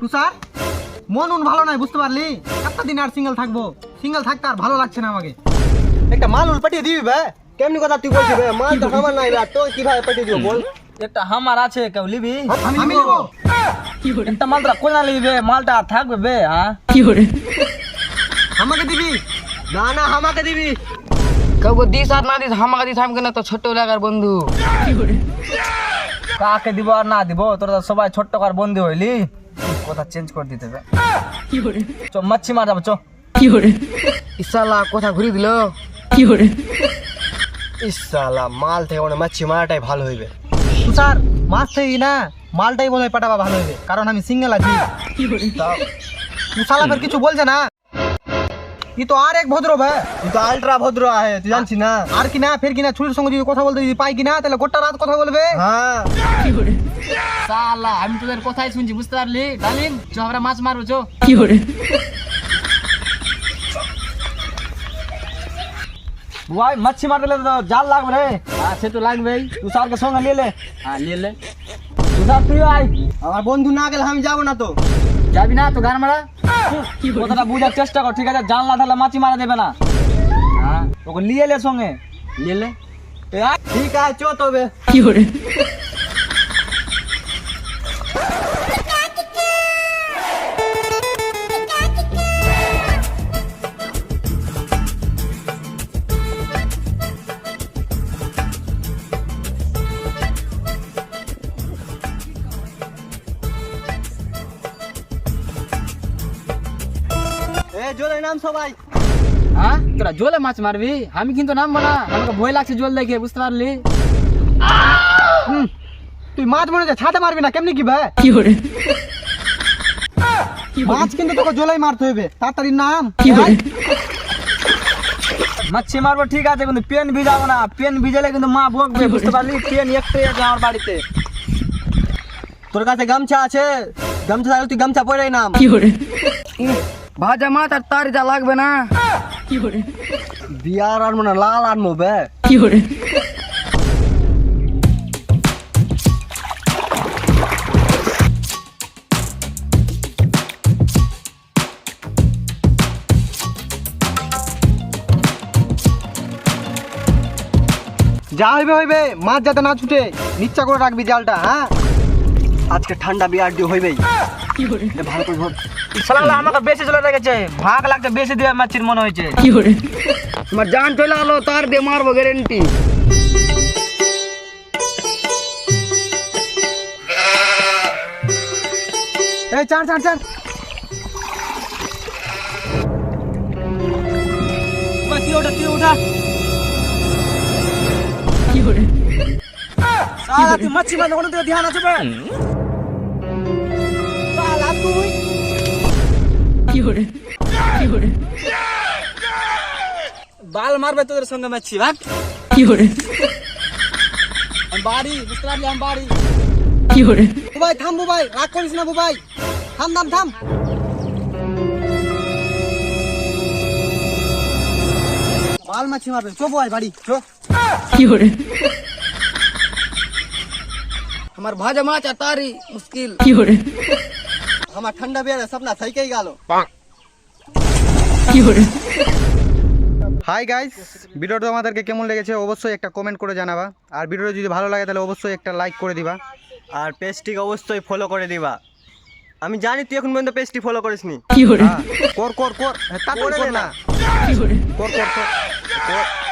তুষার মন উন ভালো নাই বুঝতে পারলি? একটা দিন আর সিঙ্গেল থাকব। সিঙ্গেল থাকতে আর ভালো লাগছে না আমাকে। একটা মাল উল পাঠিয়ে দিবি বে কেমনি কথা তুই বলছিস বে মাল তো আমার নাই বে তো কীভাবে পাঠিয়ে দিব বল? একটা হামার আছে কেউ লিবি আমি নিবো। একটা মালটা কোনা লিবি মালটা আর থাকবে বে হ্যাঁ? আমাকে দিবি? না না আমাকে দিবি। কাউকে দিস আর না দিস হামাকে দিস আমাকে না তো ছোট লাগার বন্ধু। কাকে দিব আর না দিব তোরা তো সবাই ছোট্ট কার বন্দি হইলি। কথা চেঞ্জ করে দিতে হবে। চ মাছি মার যাব চ। ইসালা কথা ঘুরি দিল? ইসালা মাল থেকে মনে হয় মাছি মারাটাই ভালো হইবে। তুষার মাছ থেকে না মালটাই বোধহয় পাঠাবা ভালো হইবে। কারণ আমি সিঙ্গেল আছি। তাও তুষালা ফের কিছু বলছে না? ই তো আর এক ভদ্র বে ই তো আলট্রা ভদ্র আহে তুই জানছি না আর কি না ফের কি না ছুরির সঙ্গে যদি কথা বলতে যদি পাই কি না তাহলে গোটা রাত কথা বলবে হ্যাঁ সালা আমি তোদের কথাই শুনছি বুঝতে পারলি ডালিম চ আমরা মাছ মারবো চো ভাই মাছি মারতে গেলে তো জাল লাগবে রে হ্যাঁ সে তো লাগবেই তুষারকে সঙ্গে নিয়ে লে হ্যাঁ নিয়ে লে তুষার তুই আয় আমার বন্ধু না গেলে আমি যাব না তো যাবি না তো গান মারা? কথাটা বুঝার চেষ্টা কর, ঠিক আছে? জানলা তাহলে মাছি মারা দেবে না। হ্যাঁ? ওকে নিয়ে লে সঙ্গে। নিয়ে লে? ঠিক আছে, চো তবে। এ জোরে নাম সবাই। হ্যাঁ? তোরা জলে মাছ মারবি? আমি কিন্তু নামবো না। আমাকে ভয় লাগছে জল দেখে বুঝতে পারলি? তুই মাছ মনে হচ্ছে ছাতে মারবি না কেমনি কি বে মাছ কিন্তু তোকে জলাই মারতে হইবে তাড়াতাড়ি নাম। মাছি মারবো ঠিক আছে কিন্তু পেন ভিজাবো না। পেন ভিজালে কিন্তু মা বকবে বুঝতে পারলি? পেন একটাই আছে আমার বাড়িতে। তোর কাছে গামছা আছে? গামছা থাকলে তুই গামছা পরে নাম। ভাজা মাছ আর তার যা লাগবে না। বিয়ার আনব না লাল আনব বে। যা হইবে হইবে, মাছ যাতে না ছুটে, নিচ্ছা করে রাখবি জালটা হ্যাঁ? আজকে ঠান্ডা বিয়ার দিয়ে হইবেই। ভালো করে? শালা আমাকে বেশি চলে রেখেছে। ভাগ লাগতে বেশি দিয়ে মাছির মনে হয়েছে। আমার জান চলে আলো তার দিয়ে মারবো গ্যারেন্টি এই চার চার চার ভাই, তুই ওঠা। তুই মাছি মারতে কোনো দিকে ধ্যান আছে বে? শালা তুই। বাল মারবে তোদের সঙ্গে মাছি ভাগ আমি বাড়ি বুঝতে পারলি আমি বাড়ি। বুবাই থাম বুবাই রাগ করিস না বুবাই। থাম থাম থাম। বাল মাছি মারবে চো বুবাই বাড়ি চো। আমার ভাজা মাছ আর তারই মুশকিল আমার ঠান্ডা বিয়ারে সপনা থাইকেই গেল হাই গাইস ভিডিওটা আমাদেরকে কেমন লেগেছে অবশ্যই একটা কমেন্ট করে জানাবা। আর ভিডিওটা যদি ভালো লাগে তাহলে অবশ্যই একটা লাইক করে দিবা। আর পেজটিকে অবশ্যই ফলো করে দিবা। আমি জানি তুই এখন পর্যন্ত পেজটি ফলো করিসনি। কর কর কর। হ্যাঁ, তাড়াতাড়ি কর না। কর কর কর কর।